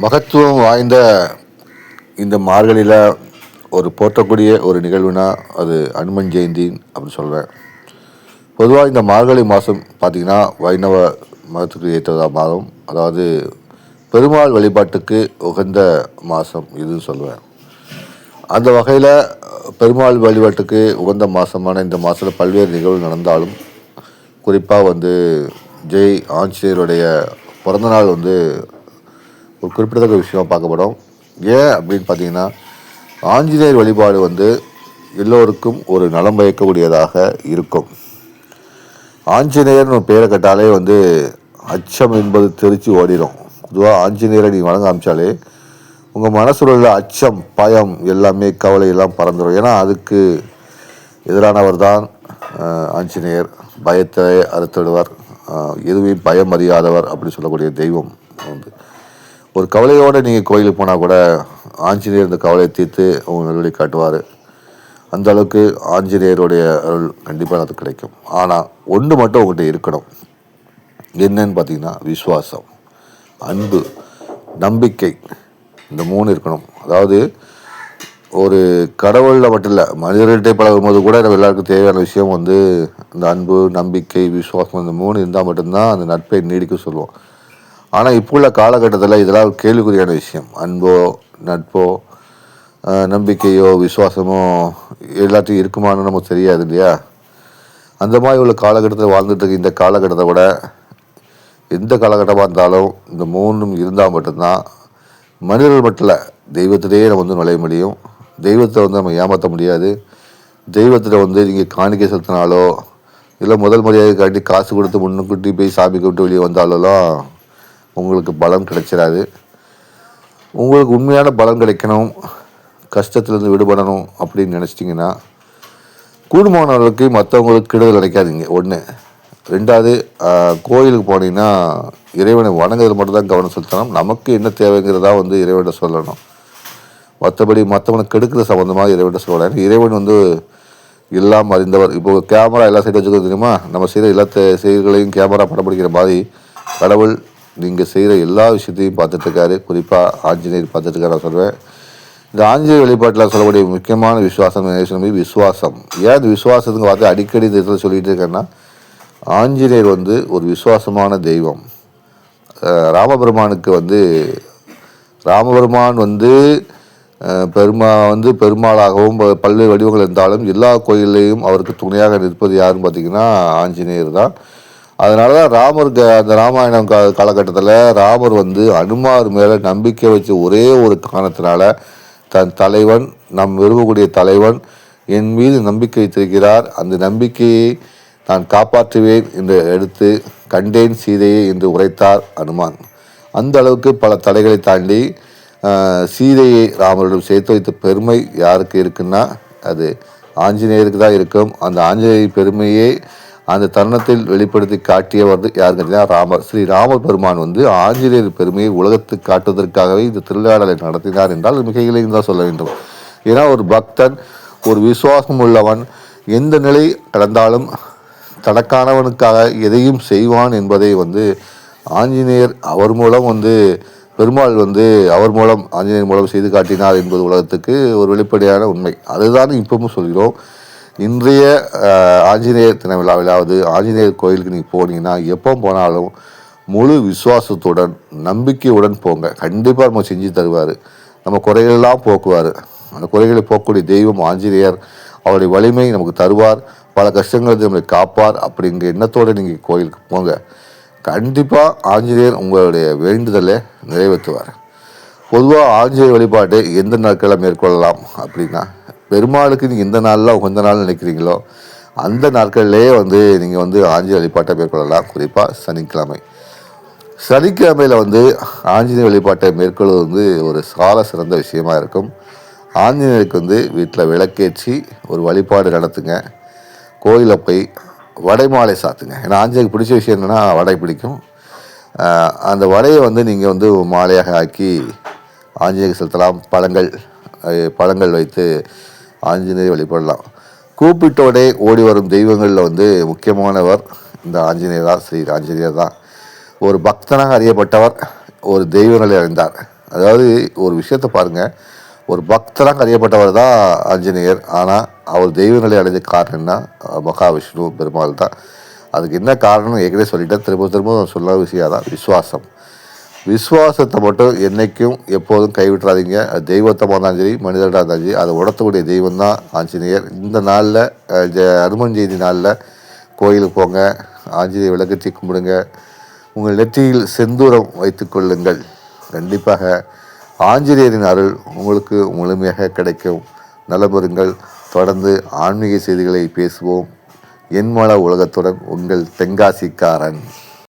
மகத்துவம் வாய்ந்த இந்த மார்கழியில் ஒரு போற்றக்கூடிய ஒரு நிகழ்வுனா அது அனுமன் ஜெயந்தி அப்படின்னு சொல்கிறேன் பொதுவாக இந்த மார்கழி மாதம் பார்த்திங்கன்னா வைணவ மதத்துக்கு ஏற்றதா மாதம் அதாவது பெருமாள் வழிபாட்டுக்கு உகந்த மாதம் இதுன்னு சொல்லுவேன். அந்த வகையில் பெருமாள் வழிபாட்டுக்கு உகந்த மாதமான இந்த மாதத்தில் பல்வேறு நிகழ்வு நடந்தாலும் குறிப்பாக வந்து ஜெய் ஆஞ்சநேயருடைய பிறந்தநாள் வந்து ஒரு குறிப்பிடத்தக்க விஷயம் பார்க்கப்படும். ஏன் அப்படின்னு பார்த்தீங்கன்னா ஆஞ்சநேயர் வழிபாடு வந்து எல்லோருக்கும் ஒரு நலம் பயக்கக்கூடியதாக இருக்கும். ஆஞ்சநேயர்னு பேரை கேட்டாலே வந்து அச்சம் என்பது தெரிச்சு ஓடிடும் பொதுவாக ஆஞ்சநேயரை நீ வணங்க ஆரம்பிச்சாலே உங்கள் மனசில் உள்ள அச்சம் பயம் எல்லாமே கவலை எல்லாம் பறந்துடும் ஏன்னா அதுக்கு எதிரானவர் தான் ஆஞ்சநேயர். பயத்தை அறுத்துடுவார் எதுவும் எதுவுமே பயம் அறியாதவர் அப்படின்னு சொல்லக்கூடிய தெய்வம் வந்து. ஒரு கவலையோடு நீங்கள் கோயிலுக்கு போனால் கூட ஆஞ்சநேயர் இந்த கவலையை தீர்த்து உங்க நல்வழி காட்டுவார். அந்த அளவுக்கு ஆஞ்சநேயருடைய அருள் கண்டிப்பாக அது கிடைக்கும். ஆனால் ஒன்று மட்டும் உங்கள்கிட்ட இருக்கணும். என்னன்னு பார்த்தீங்கன்னா விசுவாசம் அன்பு நம்பிக்கை. இந்த மூணு இருக்கணும். அதாவது ஒரு கடவுளில் மட்டும் இல்லை மனிதர்கிட்ட பழகும்போது கூட நம்ம எல்லாருக்கும் தேவையான விஷயம் வந்து இந்த அன்பு நம்பிக்கை விசுவாசம் இந்த மூணு இருந்தால் மட்டும்தான் அந்த நட்பை நீடிக்க சொல்லுவோம். ஆனால் இப்போ உள்ள காலகட்டத்தில் இதெல்லாம் கேள்விக்குறியான விஷயம். அன்போ நட்போ நம்பிக்கையோ விசுவாசமோ எல்லாத்தையும் இருக்குமான்னு நமக்கு தெரியாது இல்லையா? அந்த மாதிரி உள்ள காலகட்டத்தில் வாழ்ந்துட்டு இருக்க இந்த காலகட்டத்தை விட எந்த காலகட்டமாக இருந்தாலும் இந்த மூணும் இருந்தால் மட்டும்தான் மனிதர்கள் மட்டும் இல்லை தெய்வத்திலேயே நம்ம வந்து நுழைய முடியும். தெய்வத்தை வந்து நம்ம ஏமாற்ற முடியாது. தெய்வத்தில் வந்து நீங்கள் காணிக்கை செலுத்தினாலோ இல்லை முதல் முறையாக காட்டி காசு கொடுத்து முன்னுக்கூட்டி போய் சாமி கூப்பிட்டு வெளியே வந்தாலெல்லாம் உங்களுக்கு பலம் கிடைச்சிடாது உங்களுக்கு உண்மையான பலன் கிடைக்கணும். கஷ்டத்துலேருந்து விடுபடணும் அப்படின்னு நினச்சிட்டிங்கன்னா கூடுமானவர்களுக்கு மற்றவங்களுக்கு கெடுதல் நினைக்காதீங்க ஒன்று ரெண்டாவது கோயிலுக்கு போனீங்கன்னா இறைவனை வணங்குறது மட்டும்தான் கவனம் செலுத்தணும். நமக்கு என்ன தேவைங்கிறதா வந்து இறைவனை சொல்லணும். மற்றபடி மற்றவனுக்கு கெடுக்கிற சம்மந்தமாக இறைவன் சொல்லலாம் இறைவன் வந்து எல்லாம் அறிந்தவர். இப்போ கேமரா எல்லா சைடும் வச்சுக்கிறது தெரியுமா? நம்ம செய்கிற எல்லா செய்திகளையும் செயல்களையும் கேமரா படம் பிடிக்கிற மாதிரி கடவுள் நீங்கள் செய்கிற எல்லா விஷயத்தையும் பார்த்துட்ருக்காரு. குறிப்பாக ஆஞ்சநேயர் பார்த்துட்டு இருக்காரு நான் சொல்வேன் இந்த ஆஞ்சநேயர் வழிபாட்டில் சொல்லக்கூடிய முக்கியமான விசுவாசம் என்ன சொல்லி விசுவாசம். ஏன் அது விசுவாசத்துக்கு பார்த்து அடிக்கடி இந்த இடத்துல இருக்கேன்னா ஆஞ்சநேயர் வந்து ஒரு விசுவாசமான தெய்வம். ராமபெருமானுக்கு வந்து ராமபெருமான் வந்து பெருமா வந்து பெருமாளாகவும் பல்வேறு வடிவங்கள் இருந்தாலும் எல்லா கோயில்லையும் அவருக்கு துணையாக நிற்பது யாருன்னு பார்த்தீங்கன்னா ஆஞ்சநேயர் தான். அதனால தான் ராமர் அந்த ராமாயணம் கா காலகட்டத்தில் ராமர் வந்து அனுமார் மேலே நம்பிக்கை வச்ச ஒரே ஒரு காரணத்தினால தன் தலைவன் நம் விரும்பக்கூடிய தலைவன் என் மீது நம்பிக்கை வைத்திருக்கிறார். அந்த நம்பிக்கையை நான் காப்பாற்றுவேன் என்று எடுத்து கண்டேன் சீதையை என்று உரைத்தார் அனுமான். அந்த அளவுக்கு பல தடைகளை தாண்டி சீதையை ராமரிடம் சேர்த்து வைத்த பெருமை யாருக்கு இருக்குன்னா அது ஆஞ்சநேயருக்கு தான் இருக்கும். அந்த ஆஞ்சநேய பெருமையை அந்த தருணத்தில் வெளிப்படுத்தி காட்டியவர் யார் கேட்டீங்கன்னா ராமர். ஸ்ரீ ராம பெருமான் வந்து ஆஞ்சநேயர் பெருமையை உலகத்துக்கு காட்டுவதற்காகவே இந்த திருவிழாடலை நடத்தினார் என்றால் மிக இலையும் தான் சொல்ல வேண்டும். ஏன்னா ஒரு பக்தன் ஒரு விசுவாசம் உள்ளவன் எந்த நிலை கடந்தாலும் தனக்கானவனுக்காக எதையும் செய்வான் என்பதை வந்து ஆஞ்சநேயர் அவர் மூலம் வந்து பெருமாள் வந்து அவர் மூலம் ஆஞ்சநேயர் மூலம் செய்து காட்டினார் என்பது உலகத்துக்கு ஒரு வெளிப்படையான உண்மை. அதுதான் இப்பவும் சொல்கிறோம். இன்றைய ஆஞ்சநேயர் தின விழாவிலாவது ஆஞ்சநேயர் கோயிலுக்கு நீங்கள் போனீங்கன்னா எப்போ போனாலும் முழு விசுவாசத்துடன் நம்பிக்கையுடன் போங்க. கண்டிப்பாக நம்ம செஞ்சு தருவார். நம்ம குறைகளெல்லாம் போக்குவார். அந்த குறைகளை போக்கக்கூடிய தெய்வம் ஆஞ்சநேயர் அவருடைய வலிமை நமக்கு தருவார். பல கஷ்டங்களை நம்மளை காப்பார் அப்படிங்கிற எண்ணத்தோடு நீங்கள் கோயிலுக்கு போங்க. கண்டிப்பாக ஆஞ்சநேயர் உங்களுடைய வேண்டுதலை நிறைவேற்றுவார். பொதுவாக ஆஞ்சநேயர் வழிபாடு எந்த நாட்களில் மேற்கொள்ளலாம் அப்படின்னா பெருமாளுக்கு நீங்கள் எந்த நாளில் உகந்த நாள் நினைக்கிறீங்களோ அந்த நாட்கள்லேயே வந்து நீங்கள் வந்து ஆஞ்சி வழிபாட்டை மேற்கொள்ளலாம். குறிப்பாக சனிக்கிழமை. சனிக்கிழமையில் வந்து ஆஞ்சநேய வழிபாட்டை மேற்கொள்வது வந்து ஒரு சால சிறந்த விஷயமா இருக்கும். ஆஞ்சநேயருக்கு வந்து வீட்டில் விளக்கேற்றி ஒரு வழிபாடு நடத்துங்க. கோயிலில் போய் வடை மாலை சாத்துங்க. ஏன்னா ஆஞ்சநேயருக்கு பிடிச்ச விஷயம் என்னென்னா வடை பிடிக்கும். அந்த வடையை வந்து நீங்கள் வந்து மாலையாக ஆக்கி ஆஞ்சநேயருக்கு செலுத்தலாம். பழங்கள் பழங்கள் வைத்து ஆஞ்சநேயர் வழிபடலாம் கூப்பிட்டோடே ஓடி வரும் தெய்வங்களில் வந்து முக்கியமானவர் இந்த ஆஞ்சநேயர் தான் ஸ்ரீ ஆஞ்சநேயர் தான் ஒரு பக்தனாக அறியப்பட்டவர் ஒரு தெய்வங்களை அறிந்தார். அடைந்தார் அதாவது ஒரு விஷயத்தை பாருங்கள் ஒரு பக்தராக அறியப்பட்டவர் தான் ஆஞ்சநேயர். ஆனால் அவர் தெய்வங்களை அடைஞ்ச காரணம்னா மகாவிஷ்ணு பெருமாள் தான். அதுக்கு என்ன காரணம் ஏற்கனவே சொல்லிட்டேன். திரும்ப திரும்ப சொல்ல விஷயம் தான் விசுவாசம். விசுவாசத்தை மட்டும் என்றைக்கும் எப்போதும் கைவிட்டுறாதீங்க. அது தெய்வத்தமாக இருந்தாலும் சரி மனிதர்களாக இருந்தாலும் சரி அதை உடத்தக்கூடிய தெய்வம் தான் ஆஞ்சநேயர். இந்த நாளில் அனுமன் ஜெயந்தி நாளில் கோயிலுக்கு போங்க. ஆஞ்சநேயர் விளக்கத்தை கும்பிடுங்க. உங்கள் நெற்றியில் செந்தூரம் வைத்துக்கொள்ளுங்கள் கண்டிப்பாக ஆஞ்சநேயரின் அருள் உங்களுக்கு முழுமையாக கிடைக்கும். நலபெறுங்கள் தொடர்ந்து ஆன்மீக செய்திகளை பேசுவோம். என்மள உலகத்துடன் உங்கள் தென்காசிக்காரன்.